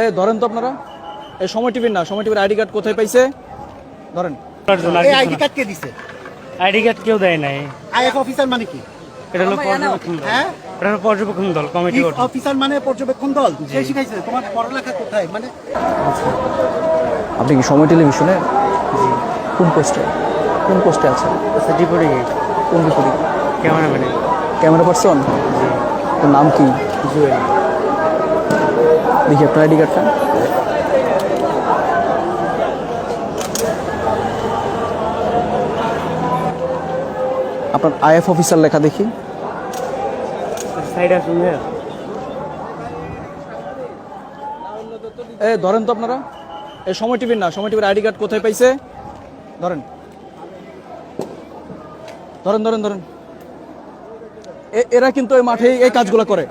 এ ধরেন তো আপনারা। এই সময় টিভির না সময় টিভির আইডি কার্ড কোথায় পাইছে? ধরেন। এই আইডি কার্ড কে দিছে। আইডি কার্ড কেউ দেয় নাই। আইএফ অফিসার মানে কি? এটা হলো পর্যবেক্ষণ হ্যাঁ? এটা হলো পর্যবেক্ষণ দল কমিটি অফিসার মানে পর্যবেক্ষণ দল। কে শিখাইছে তোমার পড়ালেখা কোথায়? মানে আপনি কি সময় টেলিভিশনে? কোন পোস্টে? কোন পোস্টে আছেন? আচ্ছা ডিপুটি কোন বিপরীত ক্যামেরাম্যানে। Camera person? তোর নাম কি? জুয়েল। দেখি আপনার আইডি কার্ডটা আপনার আইএফ অফিসার লেখা দেখি। এ ধরেন তো আপনারা। এই সময় টিভির না সময় টিভির আইডি কার্ড কোথায় পাইছে? ধরেন। ধরেন ধরেন ধরেন। এ- এরা কিন্তু এই মাঠে এই কাজগুলো করে।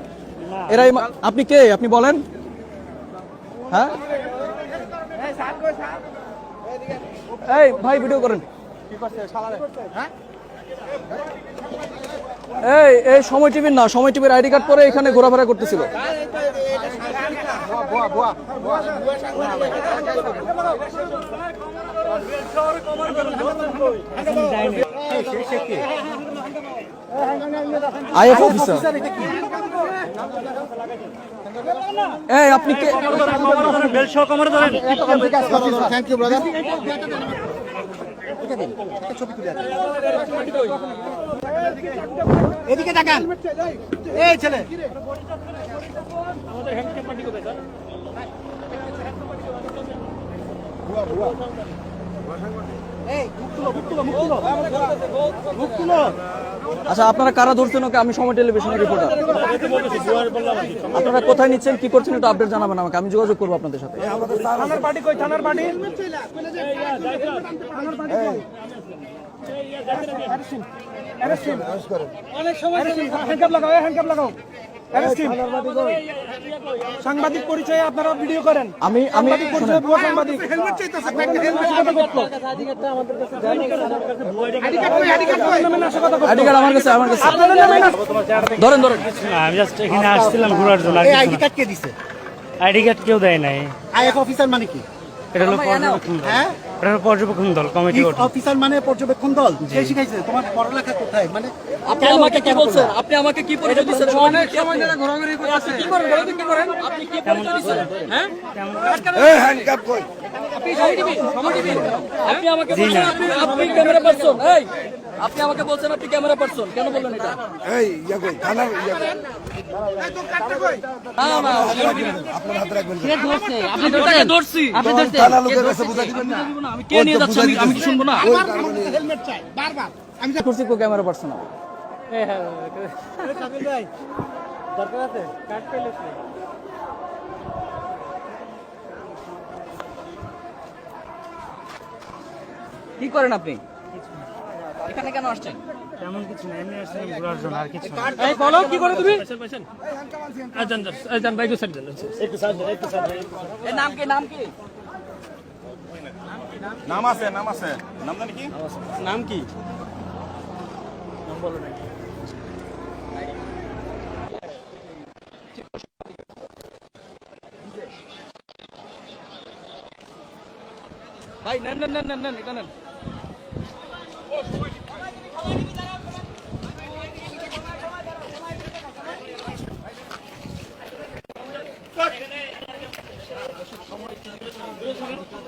এরা আপনি কে? আপনি বলেন। হ্যাঁ? এই, ভাই ভিডিও করেন। এই এই, সময় টিভির না, সময় টিভির আইডি কার্ড পরে এখানে ঘোরাফেরা করতেছিল। IF officer. এই আপনি কে বেল সহ কমারে ধরেন থ্যাংক ইউ ব্রাদার এদিকে তাকান। এই ছেলে। এই মুখ আচ্ছা আপনারা কারা ধরছেন ওকে আমি সময় টেলিভিশনের রিপোর্টার আপনারা কোথায় নিচ্ছেন কি করছেন একটু আপডেট জানাবেন আমাকে আমি যোগাযোগ করব আপনাদের সাথে থানার পার্টি কই থানার পার্টি সাংবাদিক পরিচয়ে আপনারা ভিডিও করেন। আমি আমি সাংবাদিক আইডি কার্ড আমার কাছে আমার কাছে। ধরেন ধরেন। আমি জাস্ট এখানে আসছিলাম ঘোরার জন্য আইডি কার্ড কে দিছে? আইডি কার্ড কেউ দেয় নাই। আইএফ অফিসার মানে কি? এটা হলো হ্যাঁ এটা হলো পর্যবেক্ষণ দল কমিটি অফিসার মানে পর্যবেক্ষণ দল? কে শিখাইছে? তোমার পড়ালেখা কোথায়? মানে আপনি আমাকে কি বলছেন? আপনি আমাকে কি পরিচয় দিচ্ছেন? অনেক সময় ধরে ঘোরাঘুরি করতেছেন কি করেন? ঘোরাঘুরি কি করেন? আপনি কি পরিচয় দিচ্ছেন? হ্যাঁ? আপনি সময় দিবেন সময় টিভি আপনি আমাকে বলছেন আপনি আপনি ক্যামেরা পারসন এই আপনি আমাকে বলছেন আপনি ক্যামেরা পারসন কেন বললেন এটা? এই ইয়া কই থানার ইয়া কই? না না আপনি ধরতে ধরছি আপনি ধরতে থানা লোকের কাছে বুঝা দিবেন না আমি কে নিয়ে যাচ্ছি আমি আমি কি শুনব না ওই কারণে হেলমেট চাই বারবার আমি করছি কো ক্যামেরা পারসন কি করেন আপনি? এখানে কেন আসছেন? তেমন কিছু না এমনি আসছিলাম ঘোরার জন্য আর কিছু এই বলো কি করে তুমি? এর নাম কি নাম কি? নাম আছে নাম আছে। নাম জানি কি? নাম কি? ভাই নেন নেন নেন নেন নেন এটা নেন। সময়